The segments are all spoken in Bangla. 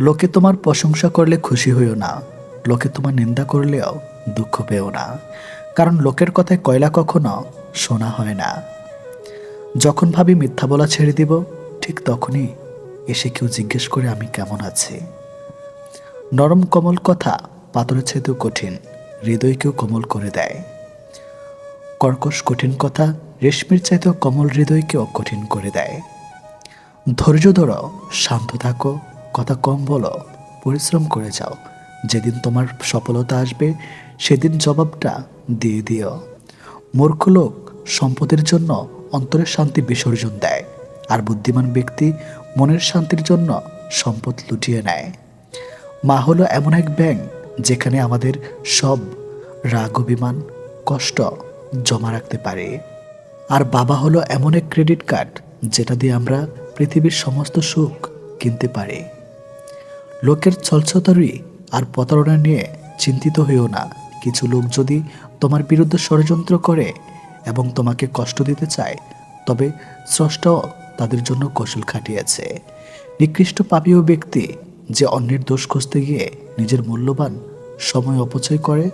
লোকে তোমার প্রশংসা করলে খুশি হইও না। লোকে তোমার নিন্দা করলেও দুঃখ পেও না। কারণ লোকের কথায় কয়লা কখনো শোনা হয় না। যখন ভাবি মিথ্যা বলা ছেড়ে দিব, ঠিক তখনই এসে কেউ জিজ্ঞেস করে আমি কেমন আছি। নরম কোমল কথা পাথরের চেয়েতেও কঠিন হৃদয়কেও কোমল করে দেয়। কর্কশ কঠিন কথা রেশমির চাইতেও কোমল হৃদয়কেও কঠিন করে দেয়। ধৈর্য ধরো, শান্ত থাকো কথা কম বলো, পরিশ্রম করে যাও। যেদিন তোমার সফলতা আসবে, সেদিন জবাবটা দিয়ে দিও। মূর্খ লোক সম্পদের জন্য অন্তরের শান্তি বিসর্জন দেয়, আর বুদ্ধিমান ব্যক্তি মনের শান্তির জন্য সম্পদ লুটিয়ে নেয়। মা হলো এমন এক ব্যাংক যেখানে আমাদের সব রাগ, অভিমান, কষ্ট জমা রাখতে পারে। আর বাবা হলো এমন এক ক্রেডিট কার্ড, যেটা দিয়ে আমরা পৃথিবীর সমস্ত সুখ কিনতে পারি। লোকের ছলছতারি আর প্রতারণা নিয়ে চিন্তিত হইও না। কিছু লোক যদি তোমার বিরুদ্ধে ষড়যন্ত্র করে এবং তোমাকে কষ্ট দিতে চায়, তবে স্রষ্টাও তাদের জন্য কৌশল খাটিয়েছে। নিকৃষ্ট পাপীয় ব্যক্তি যে অন্যের দোষ খুঁজতে গিয়ে নিজের মূল্যবান সময় অপচয় করে,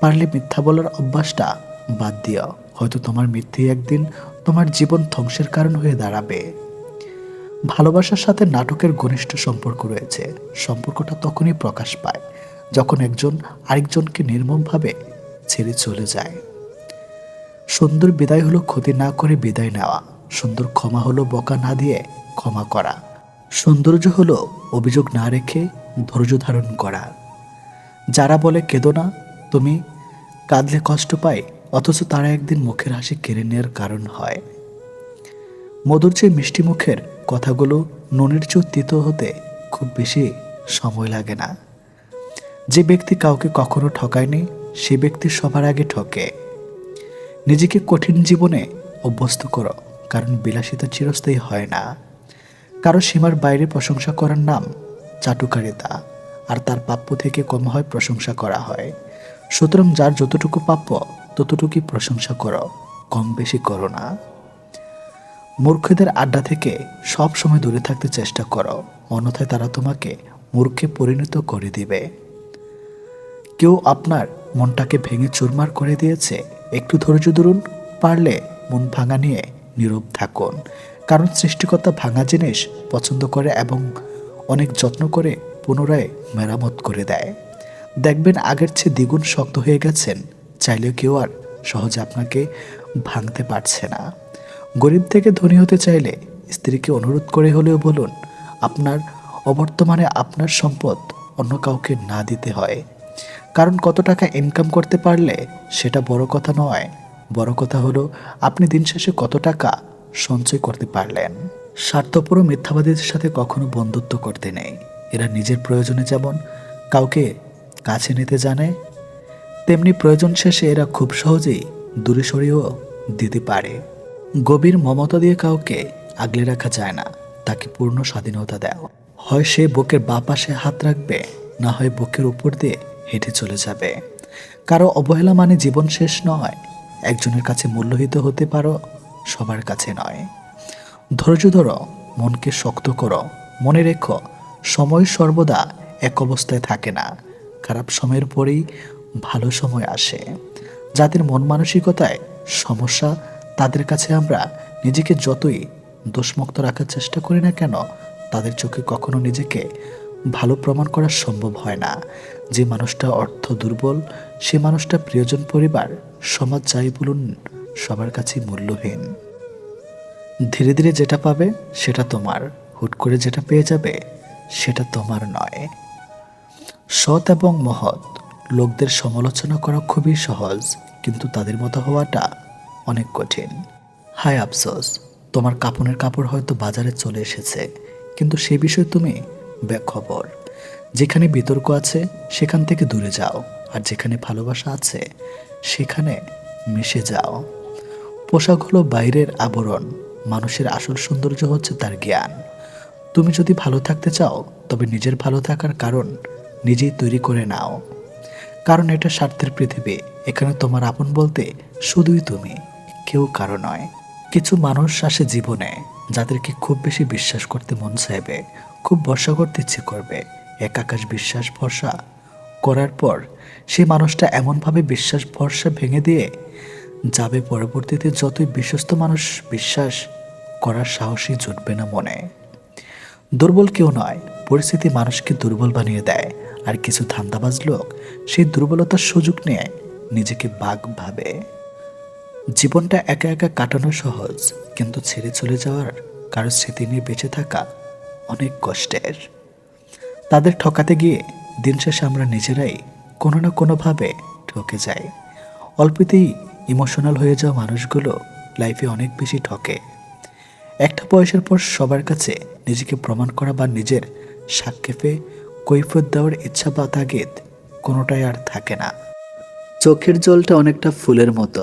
পারলে মিথ্যা বলার অভ্যাসটা বাদ দিও। হয়তো তোমার মিথ্যে একদিন তোমার জীবন ধ্বংসের কারণ হয়ে দাঁড়াবে। ভালোবাসার সাথে নাটকের ঘনিষ্ঠ সম্পর্ক রয়েছে। সম্পর্কটা তখনই প্রকাশ পায়, যখন একজন আরেকজনকে নির্মমভাবে ছেড়ে চলে যায়। সুন্দর বিদায় হলো ক্ষতি না করে বিদায় নেওয়া। সুন্দর ক্ষমা হলো বকা না দিয়ে ক্ষমা করা। সৌন্দর্য হলো অভিযোগ না রেখে ধৈর্য ধারণ করা। যারা বলে, কেঁদো না, তুমি কাঁদলে কষ্ট পায়, অথচ তারা একদিন মুখের হাসি কেড়ে নেওয়ার কারণ হয়। মধুর চেয়ে মিষ্টি মুখের কথাগুলো নুনের চেয়েও তিতো হতে খুব বেশি সময় লাগে না। যে ব্যক্তি কাউকে কখনো ঠকায়নি, সে ব্যক্তি সবার আগে ঠকে। নিজেকে কঠিন জীবনে অভ্যস্ত করো, কারণ বিলাসিতা চিরস্থায়ী হয় না। কারও সীমার বাইরে প্রশংসা করার নাম চাটুকারিতা, আর তার প্রাপ্য থেকে কম হয় প্রশংসা করা হয়। সুতরাং যার যতটুকু প্রাপ্য, ততটুকুই প্রশংসা করো, কম বেশি করো না। মূর্খদের আড্ডা থেকে সব সময় দূরে থাকতে চেষ্টা করো। অন্যথায় তারা তোমাকে মূর্খে পরিণত করে দিবে। কেউ আপনার মনটাকে ভেঙে চুরমার করে দিয়েছে। একটু ধৈর্য ধরুন, পারলে মন ভাঙা নিয়ে নীরব থাকুন। কারণ সৃষ্টিকর্তা ভাঙা জিনিস পছন্দ করে এবং অনেক যত্ন করে পুনরায় মেরামত করে দেয়। দেখবেন আগের চেয়ে দ্বিগুণ শক্ত হয়ে গেছেন। চাইলেও কেউ আর সহজে আপনাকে ভাঙতে পারছে না। গরিব থেকে ধনী হতে চাইলে স্ত্রীকে অনুরোধ করে হলেও বলুন, আপনার অবর্তমানে আপনার সম্পদ অন্য কাউকে না দিতে হয়। কারণ কত টাকা ইনকাম করতে পারলে সেটা বড় কথা নয়। বড় কথা হলো, আপনি দিন শেষে কত টাকা সঞ্চয় করতে পারলেন। স্বার্থপর মিথ্যাবাদীদের সাথে কখনো বন্ধুত্ব করতে নেই। এরা নিজের প্রয়োজনে যেমন কাউকে কাছে নিতে জানে, তেমনি প্রয়োজন শেষে এরা খুব সহজেই দূরে সরিয়েও দিতে পারে। গভীর মমতা দিয়ে কাউকে আগলে রাখা যায় না, তাকে পূর্ণ স্বাধীনতা দেওয়া। হয় সে বুকের বা পাশে হাত রাখবে, না হয় বুকের উপর দিয়ে হেঁটে চলে যাবে। কারও অবহেলা মানে জীবন শেষ নয়, একজনের কাছে মূল্যহিত হতে পারো, সবার কাছে নয়। ধৈর্য ধরো, মনকে শক্ত করো, মনে রেখো, সময় সর্বদা এক অবস্থায় থাকে না, খারাপ সময়ের পরেই ভালো সময় আসে। যাদের মন মানসিকতায় সমস্যা তাদের কাছে আমরা নিজেকে যতই দোষমুক্ত রাখার চেষ্টা করি না কেন, তাদের চোখে কখনো নিজেকে ভালো প্রমাণ করা সম্ভব হয় না। যে মানুষটা অর্থ দুর্বল, সে মানুষটা প্রিয়জন পরিবার, সমাজ যাই বলুন, সবার কাছে মূল্যহীন। ধীরে ধীরে যেটা পাবে, সেটা তোমার। হুট করে যেটা পেয়ে যাবে, সেটা তোমার নয়। সৎ এবং মহৎ, লোকদের সমালোচনা করা খুবই সহজ, কিন্তু তাদের মতো হওয়াটা অনেক কঠিন। হায় আফসোস, তোমার কাপনের কাপড় হয়তো বাজারে চলে এসেছে, কিন্তু সে বিষয়ে তুমি বেখবর। যেখানে বিতর্ক আছে, সেখান থেকে দূরে যাও, আর যেখানে ভালোবাসা আছে, সেখানে মিশে যাও। পোশাক হলো বাইরের আবরণ, মানুষের আসল সৌন্দর্য হচ্ছে তার জ্ঞান। তুমি যদি ভালো থাকতে চাও, তবে নিজের ভালো থাকার কারণ নিজেই তৈরি করে নাও। কারণ এটা স্বার্থের পৃথিবী, এখানে তোমার আপন বলতে শুধুই তুমি। কেউ কারও নয়। কিছু মানুষ আসে জীবনে, যাদেরকে খুব বেশি বিশ্বাস করতে মন চাইবে, খুব ভরসা করতে ইচ্ছে করবে, এক আকাশ বিশ্বাস ভরসা। করার পর সেই মানুষটা এমনভাবে বিশ্বাস ভরসা ভেঙে দিয়ে যাবে পরবর্তীতে যতই বিশ্বস্ত মানুষ বিশ্বাস করার সাহসই জুটবে না মনে। দুর্বল কেউ নয়, পরিস্থিতি মানুষকে দুর্বল বানিয়ে দেয়, আর কিছু ধান্দাবাজ লোক সেই দুর্বলতার সুযোগ নিয়ে নিজেকে বাঘ ভাবে। জীবনটা একা একা কাটানো সহজ, কিন্তু ছেড়ে চলে যাওয়ার কারও স্মৃতি নিয়ে বেঁচে থাকা অনেক কষ্টের। তাদের ঠকাতে গিয়ে দিন শেষে আমরা নিজেরাই কোনো না কোনোভাবে ঠকে যাই। অল্পতেই ইমোশনাল হয়ে যাওয়া মানুষগুলো লাইফে অনেক বেশি ঠকে। একটা বয়সের পর সবার কাছে নিজেকে প্রমাণ করা বা নিজের সাক্ষেপে কৈফত দেওয়ার ইচ্ছা বা তাগিদ কোনোটাই আর থাকে না। চোখের জলটা অনেকটা ফুলের মতো।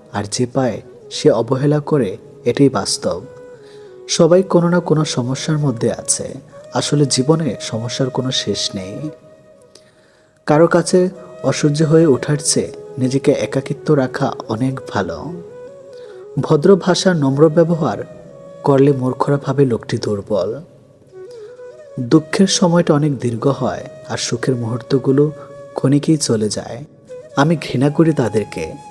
আর যে পায় সে অবহেলা করে এটাই বাস্তব। সবাই কোনো না কোনো সমস্যার মধ্যে আছে। আসলে জীবনে সমস্যার কোনো শেষ নেই। কারও কাছে অসহ্য হয়ে ওঠার চেয়ে নিজেকে একাকিত্ব রাখা অনেক ভালো। ভদ্র ভাষার নম্র ব্যবহার করলে মূর্খরা ভাবে লোকটি দুর্বল। দুঃখের সময়টা অনেক দীর্ঘ হয় আর সুখের মুহূর্তগুলো ক্ষণিকেই চলে যায়। আমি ঘৃণা করি তাদেরকে।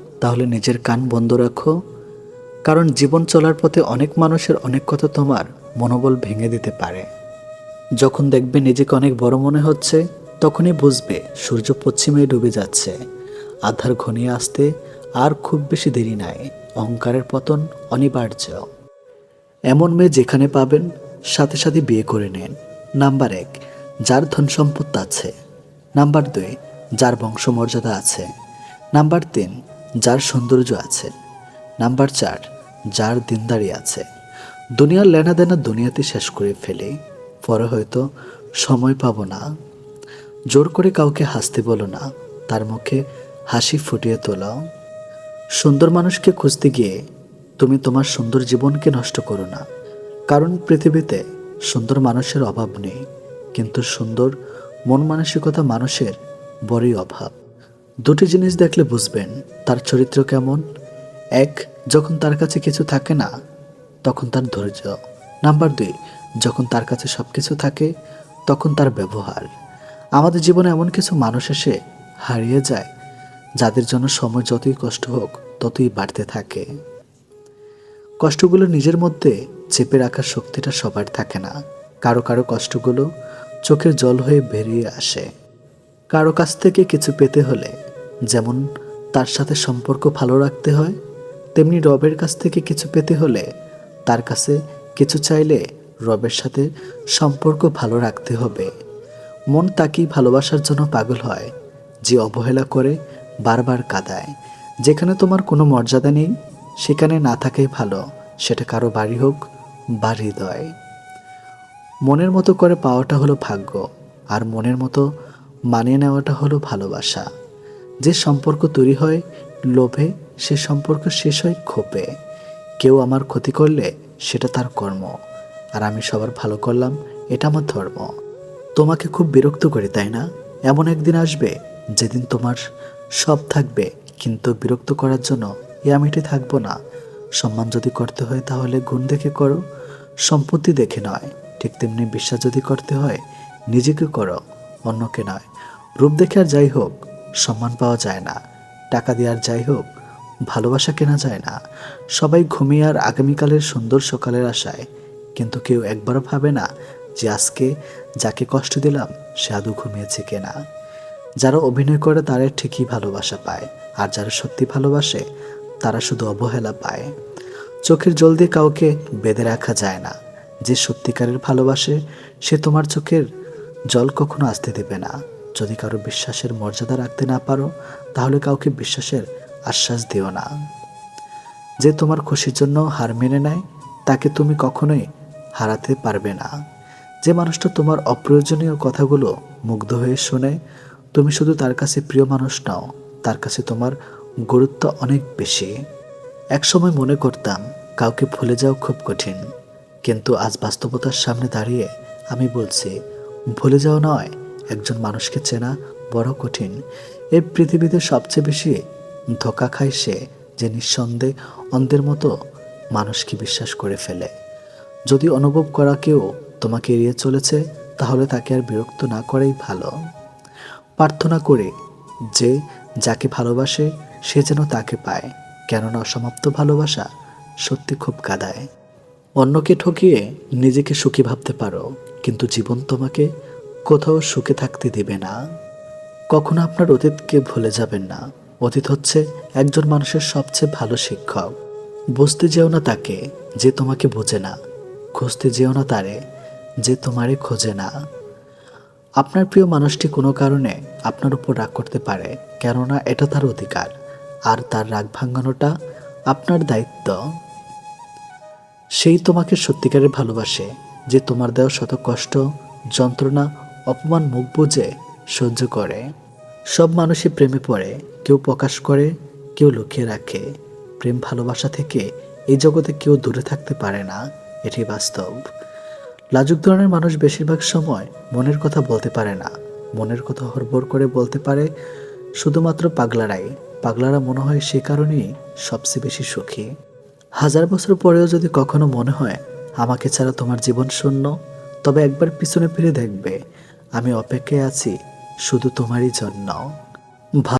তাহলে নিজের কান বন্ধ রাখো। কারণ জীবন চলার পথে অনেক মানুষের অনেক কথা তোমার মনোবল ভেঙে দিতে পারে। যখন দেখবে নিজেকে অনেক বড় মনে হচ্ছে, তখনই বুঝবে সূর্য পশ্চিমে ডুবে যাচ্ছে। আধার ঘনিয়ে আসতে আর খুব বেশি দেরি নাই। অহংকারের পতন অনিবার্য। এমন মেয়ে যেখানে পাবেন, সাথে সাথে বিয়ে করে নেন। নাম্বার এক, যার ধন সম্পত্তি আছে। নাম্বার দুই, যার বংশমর্যাদা আছে। নাম্বার তিন যার সৌন্দর্য আছে। নাম্বার চার, যার দিনদারি আছে। দুনিয়ার লেনাদেনা দুনিয়াতে শেষ করে ফেলে, পরে হয়তো সময় পাবো না। জোর করে কাউকে হাসতে বলো না, তার মুখে হাসি ফুটিয়ে তোলাও সুন্দর মানুষকে খুঁজতে গিয়ে তুমি তোমার সুন্দর জীবনকে নষ্ট করো না। কারণ পৃথিবীতে সুন্দর মানুষের অভাব নেই, কিন্তু সুন্দর মন মানসিকতা মানুষের বড়ই অভাব। দুটি জিনিস দেখলে বুঝবেন তার চরিত্র কেমন। এক, যখন তার কাছে কিছু থাকে না, তখন তার ধৈর্য। নাম্বার দুই, যখন তার কাছে সব কিছু থাকে, তখন তার ব্যবহার। আমাদের জীবনে এমন কিছু মানুষ এসে হারিয়ে যায়, যাদের জন্য সময় যতই কষ্ট হোক, ততই বাড়তে থাকে। কষ্টগুলো নিজের মধ্যে চেপে রাখার শক্তিটা সবার থাকে না। কারও কারও কষ্টগুলো চোখের জল হয়ে বেরিয়ে আসে। কারও কাছ থেকে কিছু পেতে হলে যেমন তার সাথে সম্পর্ক ভালো রাখতে হয়, তেমনি রবের কাছ থেকে কিছু পেতে হলে তার কাছে কিছু চাইলে রবের সাথে সম্পর্ক ভালো রাখতে হবে। মন তাকেই ভালোবাসার জন্য পাগল হয়, যে অবহেলা করে বারবার কাঁদায়। যেখানে তোমার কোনো মর্যাদা নেই, সেখানে না থাকাই ভালো, সেটা কারও বাড়ি হোক বা হৃদয়। মনের মতো করে পাওয়াটা হলো ভাগ্য, আর মনের মতো মানিয়ে নেওয়াটা হলো ভালোবাসা। যে সম্পর্ক তৈরি হয় লোভে, সে সম্পর্ক শেষ হয় ক্ষোভে। কেউ আমার ক্ষতি করলে সেটা তার কর্ম, আর আমি সবার ভালো করলাম, এটা আমার ধর্ম। তোমাকে খুব বিরক্ত করি, তাই না? এমন একদিন আসবে যেদিন তোমার সব থাকবে, কিন্তু বিরক্ত করার জন্য এ আমিটি থাকব না। সম্মান যদি করতে হয় তাহলে গুণ দেখে করো, সম্পত্তি দেখে নয়। ঠিক তেমনি বিশ্বাস যদি করতে হয়, নিজেকে করো, অন্যকে নয়। রূপ দেখে আর যাই হোক সম্মান পাওয়া যায় না। টাকা দিয়ে আর যাই হোক, ভালোবাসা কেনা যায় না। সবাই ঘুমিয়ে আর আগামীকালের সুন্দর সকালের আশায়। কিন্তু কেউ একবারও ভাবে না যে আজকে যাকে কষ্ট দিলাম, সে আদৌ ঘুমিয়েছে কেনা যারা অভিনয় করে তারা ঠিকই ভালোবাসা পায়, আর যারা সত্যি ভালোবাসে, তারা শুধু অবহেলা পায়। চোখের জল দিয়ে কাউকে বেঁধে রাখা যায় না। যে সত্যিকারের ভালোবাসে, সে তোমার চোখের জল কখনো আসতে দেবে না। যদি কারও বিশ্বাসের মর্যাদা রাখতে না পারো, তাহলে কাউকে বিশ্বাসের আশ্বাস দিও না। যে তোমার খুশির জন্য হার মেনে নেয়, তাকে তুমি কখনোই হারাতে পারবে না। যে মানুষটা তোমার অপ্রয়োজনীয় কথাগুলো মুগ্ধ হয়ে শোনে, তুমি শুধু তার কাছে প্রিয় মানুষ নাও, তার কাছে তোমার গুরুত্ব অনেক বেশি। একসময় মনে করতাম, কাউকে ভুলে যাওয়া খুব কঠিন। কিন্তু আজ বাস্তবতার সামনে দাঁড়িয়ে আমি বলছি, ভুলে যাও নয় একজন মানুষকে চেনা বড় কঠিন। এই পৃথিবীতে সবচেয়ে বেশি ধোকা খায় সে যে নিঃসন্দেহে অন্ধের মতো মানুষকে বিশ্বাস করে ফেলে। যদি অনুভব করা কেউ তোমাকে এড়িয়ে চলেছে, তাহলে তাকে আর বিরক্ত না করাই ভালো। প্রার্থনা করে যে যাকে ভালোবাসে, সে যেন তাকে পায়, কেননা অসমাপ্ত ভালোবাসা সত্যি খুব কাদায়। অন্যকে ঠকিয়ে নিজেকে সুখী ভাবতে পারো, কিন্তু জীবন তোমাকে কোথাও সুখে থাকতে দিবে না। কখনো আপনার অতীতকে ভুলে যাবেন না। অতীত হচ্ছে একজন মানুষের সবচেয়ে ভালো শিক্ষক। বুঝতে যেও না তাকে, যে তোমাকে বোঝে না। খুঁজতে যেও না তারে, যে তোমারে খোঁজে না। আপনার প্রিয় মানুষটি কোনো কারণে আপনার উপর রাগ করতে পারে, কেননা এটা তার অধিকার। আর তার রাগ ভাঙানোটা আপনার দায়িত্ব। সেই তোমাকে সত্যিকারের ভালোবাসে, যে তোমার দেওয়া শত কষ্ট, যন্ত্রণা অপমান মুখ বুঝে সহ্য করে। সব মানুষই প্রেমে পড়ে, কেউ প্রকাশ করে, কেউ লুকিয়ে রাখে। প্রেম ভালোবাসা থেকে এই জগতে কেউ দূরে থাকতে পারে না এটি বাস্তব। লাজুক ধরনের মানুষ বেশিরভাগ সময় মনের কথা বলতে পারে না। মনের কথা হরবর করে বলতে পারে, শুধুমাত্র পাগলারাই। পাগলারা মনে হয় সে কারণেই সবচেয়ে বেশি সুখী। হাজার বছর পরেও যদি কখনো মনে হয়, আমাকে ছাড়া তোমার জীবন শূন্য তবে একবার পিছনে ফিরে দেখবে। আমি অপেক্ষায় আছি শুধু তোমারই জন্য।